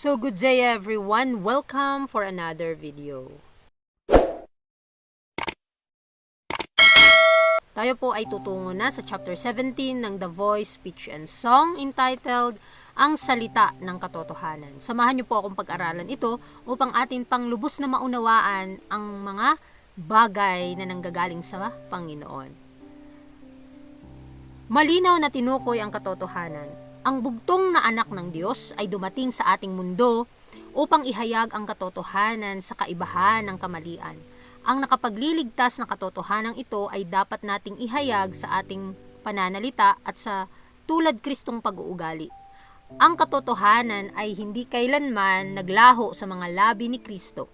So good day everyone, welcome for another video. Tayo po ay tutungo na sa chapter 17 ng The Voice Speech and Song entitled Ang Salita ng Katotohanan. Samahan niyo po akong pag-aralan ito upang atin pang lubos na maunawaan ang mga bagay na nanggagaling sa Panginoon. Malinaw na tinukoy ang katotohanan. Ang bugtong na anak ng Diyos ay dumating sa ating mundo upang ihayag ang katotohanan sa kaibahan ng kamalian. Ang nakapagliligtas na katotohanan ito ay dapat nating ihayag sa ating pananalita at sa tulad Kristong pag-uugali. Ang katotohanan ay hindi kailanman naglaho sa mga labi ni Kristo.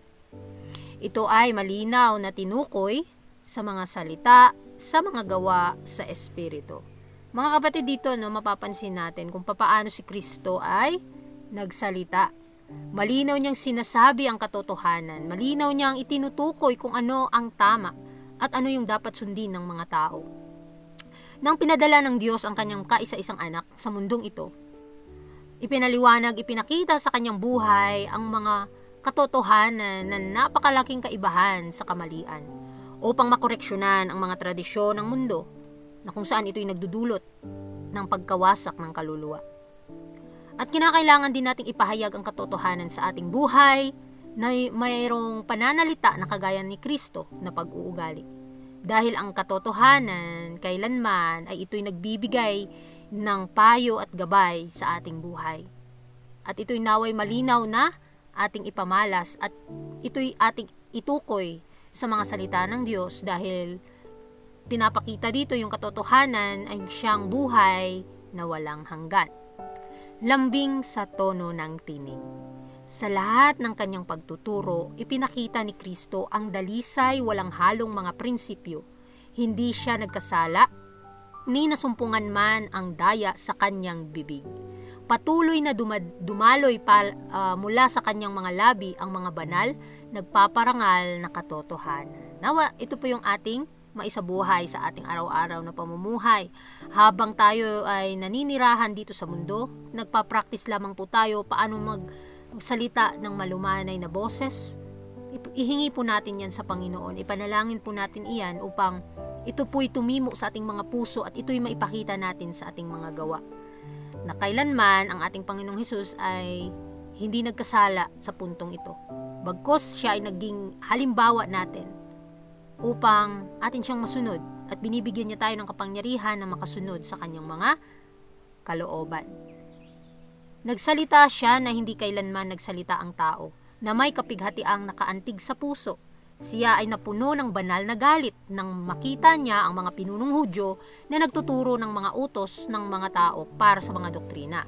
Ito ay malinaw na tinukoy sa mga salita, sa mga gawa, sa espiritu. Mga kapatid dito, no, mapapansin natin kung papaano si Kristo ay nagsalita. Malinaw niyang sinasabi ang katotohanan. Malinaw niyang itinutukoy kung ano ang tama at ano yung dapat sundin ng mga tao. Nang pinadala ng Diyos ang kanyang kaisa-isang anak sa mundong ito, ipinaliwanag, ipinakita sa kanyang buhay ang mga katotohanan na napakalaking kaibahan sa kamalian upang makoreksyonan ang mga tradisyon ng mundo na kung saan ito'y nagdudulot ng pagkawasak ng kaluluwa. At kinakailangan din nating ipahayag ang katotohanan sa ating buhay na mayroong pananalita na kagaya ni Kristo na pag-uugali. Dahil ang katotohanan kailanman ay ito'y nagbibigay ng payo at gabay sa ating buhay. At ito'y naway malinaw na ating ipamalas at ito'y ating itukoy sa mga salita ng Diyos dahil pinapakita dito yung katotohanan ay siyang buhay na walang hanggan. Lambing sa tono ng tinig. Sa lahat ng kanyang pagtuturo, ipinakita ni Kristo ang dalisay walang halong mga prinsipyo. Hindi siya nagkasala, ni nasumpungan man ang daya sa kanyang bibig. Patuloy na dumad- dumaloy pa, ah, mula sa kanyang mga labi ang mga banal, nagpaparangal na katotohanan. Nawa, ito po yung ating maisabuhay sa ating araw-araw na pamumuhay. Habang tayo ay naninirahan dito sa mundo, nagpa-practice lamang po tayo paano magsalita ng malumanay na boses. Ihingi po natin yan sa Panginoon. Ipanalangin po natin iyan upang ito po'y tumimo sa ating mga puso at ito'y maipakita natin sa ating mga gawa. Na kailanman ang ating Panginoong Hesus ay hindi nagkasala sa puntong ito. Bagkos siya ay naging halimbawa natin upang atin siyang masunod at binibigyan niya tayo ng kapangyarihan na makasunod sa kanyang mga kalooban. Nagsalita siya na hindi kailanman nagsalita ang tao, na may kapighatiang nakaantig sa puso. Siya ay napuno ng banal na galit nang makita niya ang mga pinunong Hudyo na nagtuturo ng mga utos ng mga tao para sa mga doktrina.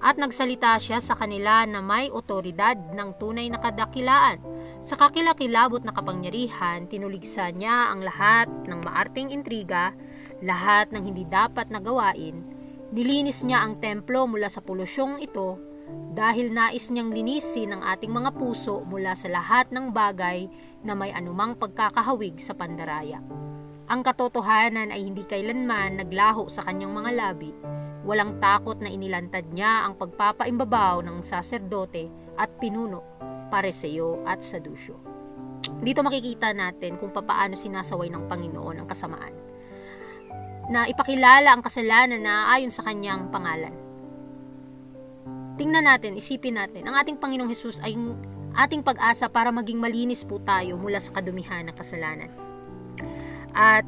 At nagsalita siya sa kanila na may otoridad ng tunay na kadakilaan. Sa kakilakilabot na kapangyarihan, tinuligsa niya ang lahat ng maarting intriga, lahat ng hindi dapat na gawain. Nilinis niya ang templo mula sa polusyong ito dahil nais niyang linisin ang ating mga puso mula sa lahat ng bagay na may anumang pagkakahawig sa pandaraya. Ang katotohanan ay hindi kailanman naglaho sa kanyang mga labi. Walang takot na inilantad niya ang pagpapaimbabaw ng saserdote at pinuno, pareseyo at sadusyo. Dito makikita natin kung papaano sinasaway ng Panginoon ang kasamaan. Na ipakilala ang kasalanan na ayon sa kanyang pangalan. Tingnan natin, isipin natin, ang ating Panginoong Hesus ay ating pag-asa para maging malinis po tayo mula sa kadumihan ng kasalanan. At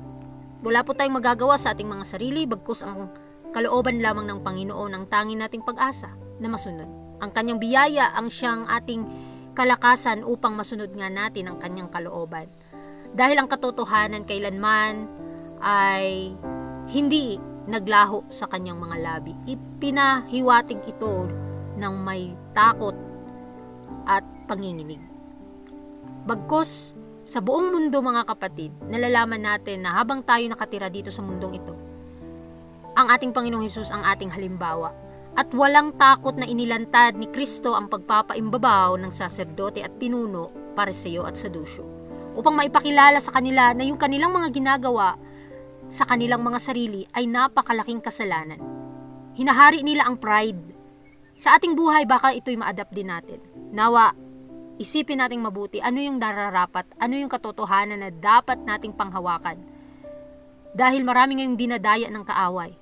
wala po tayong magagawa sa ating mga sarili bagkus ang kalooban lamang ng Panginoon ang tanging nating pag-asa na masunod. Ang kanyang biyaya ang siyang ating kalakasan upang masunod nga natin ang kanyang kalooban. Dahil ang katotohanan kailanman ay hindi naglaho sa kanyang mga labi. Ipinahiwatig ito ng may takot at panginginig. Bagkus, sa buong mundo mga kapatid, nalalaman natin na habang tayo nakatira dito sa mundong ito, ang ating Panginoong Hesus ang ating halimbawa. At walang takot na inilantad ni Kristo ang pagpapaimbabaw ng saserdote at pinuno, pareseyo at sadusyo. Upang maipakilala sa kanila na yung kanilang mga ginagawa sa kanilang mga sarili ay napakalaking kasalanan. Hinahari nila ang pride Sa ating buhay, baka ito'y ma-adapt din natin. Nawa, isipin nating mabuti ano yung nararapat, ano yung katotohanan na dapat nating panghawakan. Dahil marami ngayong dinadaya ng kaaway.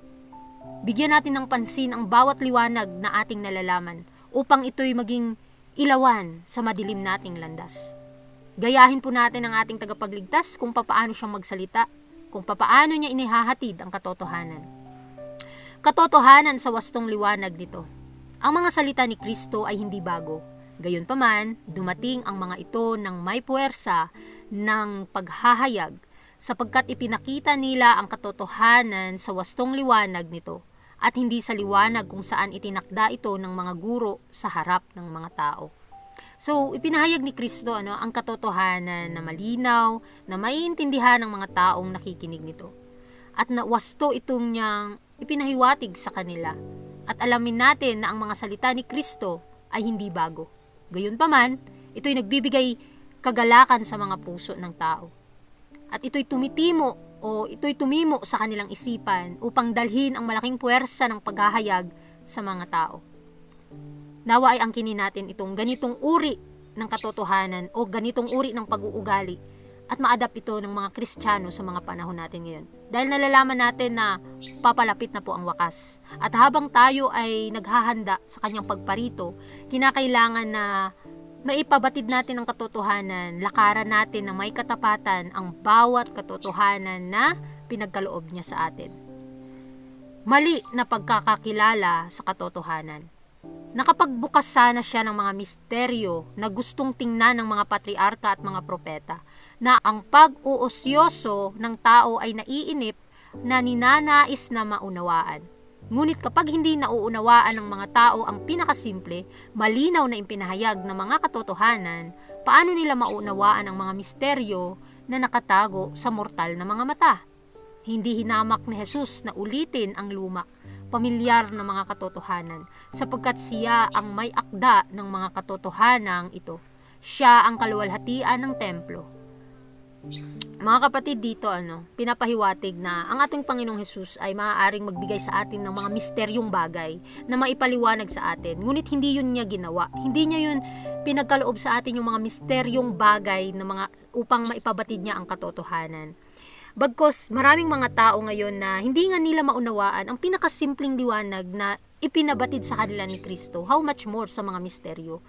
Bigyan natin ng pansin ang bawat liwanag na ating nalalaman upang ito'y maging ilawan sa madilim nating landas. Gayahin po natin ang ating tagapagligtas kung papaano siyang magsalita, kung papaano niya inihahatid ang katotohanan. Katotohanan sa wastong liwanag nito. Ang mga salita ni Kristo ay hindi bago. Gayunpaman, dumating ang mga ito ng may puwersa ng paghahayag sapagkat ipinakita nila ang katotohanan sa wastong liwanag nito at hindi sa liwanag kung saan itinakda ito ng mga guro sa harap ng mga tao. So, ipinahayag ni Kristo ano, ang katotohanan na malinaw, na maiintindihan ng mga taong nakikinig nito. At na wasto itong niyang ipinahiwatig sa kanila. At alamin natin na ang mga salita ni Kristo ay hindi bago. Gayunpaman, ito'y nagbibigay kagalakan sa mga puso ng tao. At ito'y tumitimo o ito'y tumimo sa kanilang isipan upang dalhin ang malaking puwersa ng paghahayag sa mga tao. Nawa ay angkinin natin itong ganitong uri ng katotohanan o ganitong uri ng pag-uugali at ma-adapt ito ng mga Kristiyano sa mga panahon natin ngayon. Dahil nalalaman natin na papalapit na po ang wakas. At habang tayo ay naghahanda sa kanyang pagparito, kinakailangan na maipabatid natin ang katotohanan, lakaran natin na may katapatan ang bawat katotohanan na pinagkaloob niya sa atin. Mali na pagkakakilala sa katotohanan. Nakapagbukas sana siya ng mga misteryo na gustong tingnan ng mga patriarka at mga propeta na ang pag-uosyoso ng tao ay naiinip na ninanais na maunawaan. Ngunit kapag hindi nauunawaan ng mga tao ang pinakasimple, malinaw na impinahayag ng mga katotohanan, paano nila maunawaan ang mga misteryo na nakatago sa mortal na mga mata? Hindi hinamak ni Jesus na ulitin ang luma, pamilyar na mga katotohanan, sapagkat siya ang may akda ng mga katotohanang ito. Siya ang kaluwalhatian ng templo. Mga kapatid dito ano, pinapahiwatig na ang ating Panginoong Hesus ay maaaring magbigay sa atin ng mga misteryong bagay na maipaliwanag sa atin. Ngunit hindi yun niya ginawa. Hindi niya yun pinagkaloob sa atin yung mga misteryong bagay na mga upang maipabatid niya ang katotohanan. Bagkos maraming mga tao ngayon na hindi nga nila maunawaan ang pinakasimpleng liwanag na ipinabatid sa kanila ni Kristo. How much more sa mga misteryo.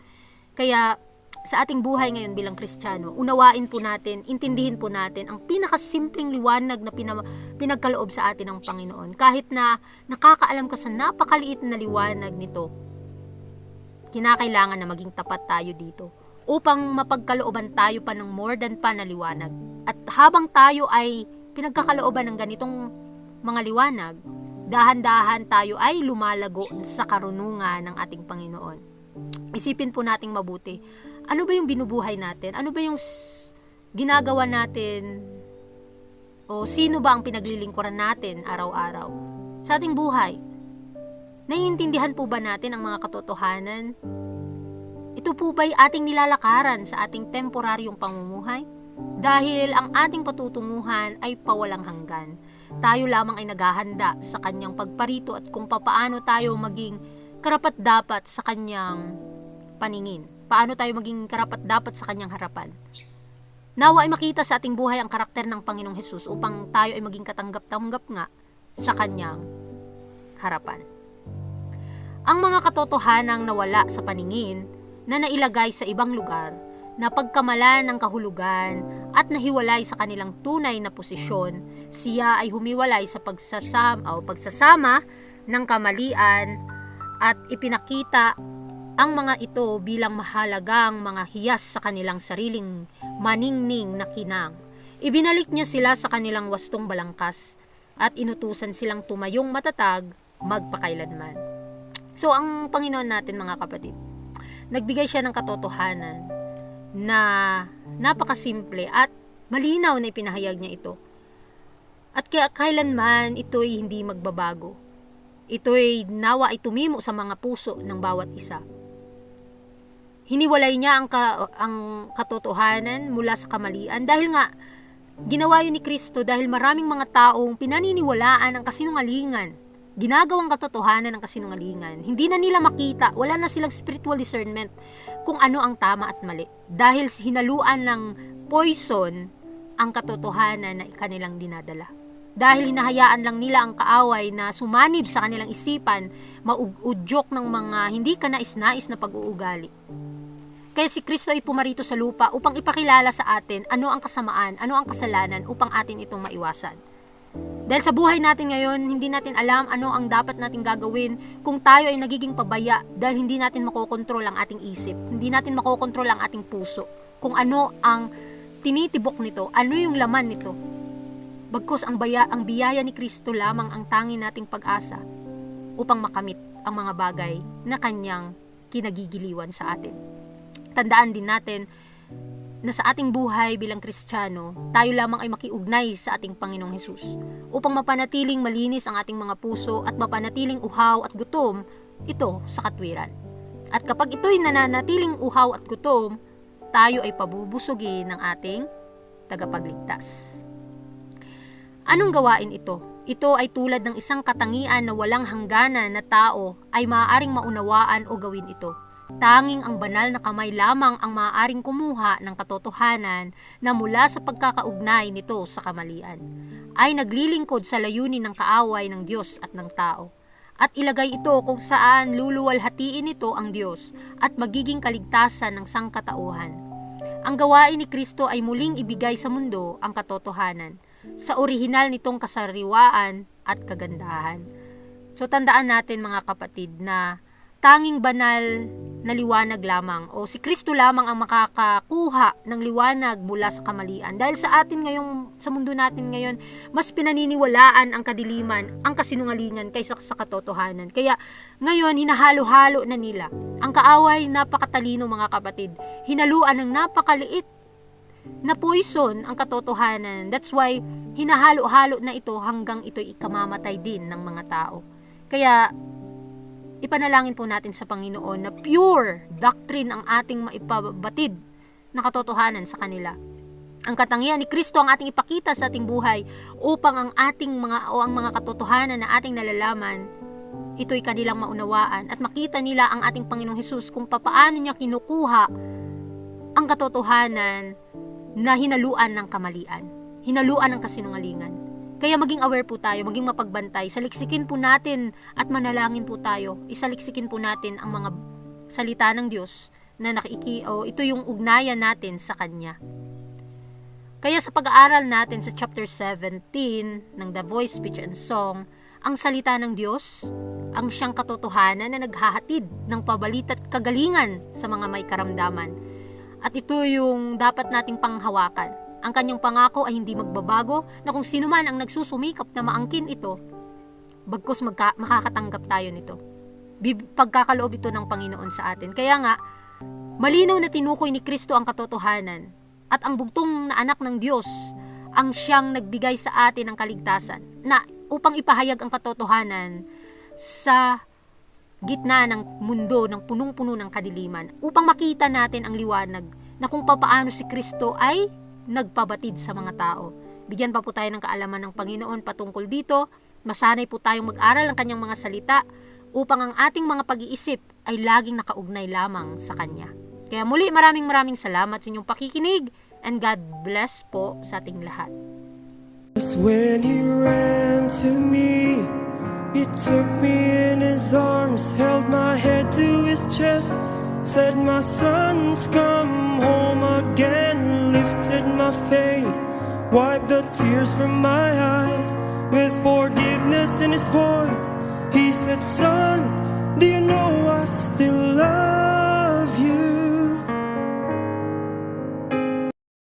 Kaya sa ating buhay ngayon bilang Kristiyano, unawain po natin, intindihin po natin ang pinakasimpleng liwanag na pina- pinagkaloob sa atin ng Panginoon. Kahit na nakakaalam ka sa napakaliit na liwanag nito, kinakailangan na maging tapat tayo dito upang mapagkalooban tayo pa ng more than pa na liwanag. At habang tayo ay pinagkakalooban ng ganitong mga liwanag, dahan-dahan tayo ay lumalago sa karunungan ng ating Panginoon. Isipin po nating mabuti, ano ba yung binubuhay natin? Ano ba yung ginagawa natin? O sino ba ang pinaglilingkuran natin araw-araw? Sa ating buhay, naiintindihan po ba natin ang mga katotohanan? Ito po ba'y ating nilalakaran sa ating temporaryong pamumuhay? Dahil ang ating patutunguhan ay pawalang hanggan. Tayo lamang ay naghahanda sa kanyang pagparito at kung papaano tayo maging karapat dapat sa kanyang paningin. Paano tayo maging karapat dapat sa kanyang harapan. Nawa ay makita sa ating buhay ang karakter ng Panginoong Hesus upang tayo ay maging katanggap-tanggap nga sa kanyang harapan. Ang mga katotohanang nawala sa paningin na nailagay sa ibang lugar na pagkamalan ng kahulugan at nahiwalay sa kanilang tunay na posisyon, siya ay humiwalay sa pagsasama o pagsasama ng kamalian at ipinakita ang mga ito bilang mahalagang mga hiyas sa kanilang sariling maningning na kinang. Ibinalik niya sila sa kanilang wastong balangkas at inutusan silang tumayong matatag magpakailanman. So, ang Panginoon natin mga kapatid, nagbigay siya ng katotohanan na napakasimple at malinaw na ipinahayag niya ito. At kaya kailanman ito'y hindi magbabago. Ito'y nawa ay tumimo sa mga puso ng bawat isa. Hiniwalay niya ang, ka, ang katotohanan mula sa kamalian dahil nga ginawa yun ni Kristo dahil maraming mga taong pinaniniwalaan ang kasinungalingan ginagawang katotohanan ng kasinungalingan, hindi na nila makita, wala na silang spiritual discernment kung ano ang tama at mali. Dahil hinaluan ng poison ang katotohanan na kanilang dinadala. Dahil hinahayaan lang nila ang kaaway na sumanib sa kanilang isipan, mauudyok ng mga hindi ka nais-nais na pag-uugali. Kaya si Kristo ay pumarito sa lupa upang ipakilala sa atin ano ang kasamaan, ano ang kasalanan upang atin itong maiwasan. Dahil sa buhay natin ngayon, hindi natin alam ano ang dapat nating gagawin kung tayo ay nagiging pabaya dahil hindi natin makokontrol ang ating isip, hindi natin makokontrol ang ating puso, kung ano ang tinitibok nito, ano yung laman nito. Bagkus ang, baya, ang biyaya ni Kristo lamang ang tangi nating pag-asa upang makamit ang mga bagay na kanyang kinagigiliwan sa atin. Tandaan din natin na sa ating buhay bilang Kristiyano, tayo lamang ay makiugnay sa ating Panginoong Hesus upang mapanatiling malinis ang ating mga puso at mapanatiling uhaw at gutom ito sa katwiran. At kapag ito'y nananatiling uhaw at gutom, tayo ay pabubusugin ng ating tagapagligtas. Anong gawain ito? Ito ay tulad ng isang katangian na walang hangganan na tao ay maaaring maunawaan o gawin ito. Tanging ang banal na kamay lamang ang maaaring kumuha ng katotohanan na mula sa pagkakaugnay nito sa kamalian. Ay naglilingkod sa layunin ng kaaway ng Diyos at ng tao. At ilagay ito kung saan luluwalhatiin nito ang Diyos at magiging kaligtasan ng sangkatauhan. Ang gawain ni Kristo ay muling ibigay sa mundo ang katotohanan sa orihinal nitong kasariwaan at kagandahan. So tandaan natin mga kapatid na tanging banal na liwanag lamang o si Kristo lamang ang makakakuha ng liwanag mula sa kamalian. Dahil sa atin ngayong sa mundo natin ngayon, mas pinaniniwalaan ang kadiliman, ang kasinungalingan kaysa sa katotohanan. Kaya ngayon hinahalo-halo na nila. Ang kaaway napakatalino mga kapatid. Hinaluan ng napakaliit na poison ang katotohanan. That's why hinahalo-halo na ito hanggang ito'y ikamamatay din ng mga tao. Kaya ipanalangin po natin sa Panginoon na pure doctrine ang ating maipabatid na katotohanan sa kanila. Ang katangian ni Kristo ang ating ipakita sa ating buhay upang ang ating mga o ang mga katotohanan na ating nalalaman ito'y kanilang maunawaan at makita nila ang ating Panginoong Hesus kung papaano niya kinukuha ang katotohanan na hinaluan ng kamalian, hinaluan ng kasinungalingan. Kaya maging aware po tayo, maging mapagbantay. Saliksikin po natin at manalangin po tayo. Isaliksikin po natin ang mga salita ng Diyos na nakiki o ito yung ugnayan natin sa Kanya. Kaya sa pag-aaral natin sa chapter 17 ng The Voice, Speech and Song, ang salita ng Diyos, ang siyang katotohanan na naghahatid ng pabalit at kagalingan sa mga may karamdaman. At ito yung dapat nating panghawakan. Ang kanyang pangako ay hindi magbabago na kung sino man ang nagsusumikap na maangkin ito, bagkus magka, makakatanggap tayo nito. Pagkakaloob ito ng Panginoon sa atin. Kaya nga, malinaw na tinukoy ni Kristo ang katotohanan at ang bugtong na anak ng Diyos ang siyang nagbigay sa atin ng kaligtasan na upang ipahayag ang katotohanan sa gitna ng mundo ng punong-puno ng kadiliman upang makita natin ang liwanag na kung papaano si Kristo ay nagpabatid sa mga tao. Bigyan pa po tayo ng kaalaman ng Panginoon patungkol dito. Masanay po tayong mag-aral ng kanyang mga salita upang ang ating mga pag-iisip ay laging nakaugnay lamang sa Kanya. Kaya muli maraming maraming salamat sa inyong pakikinig and God bless po sa ating lahat. When he ran to me, he took me in his arms, held my head to his chest, said, My son's come home face, wiped the tears from my eyes, with forgiveness in his voice. He said, Son, do you know I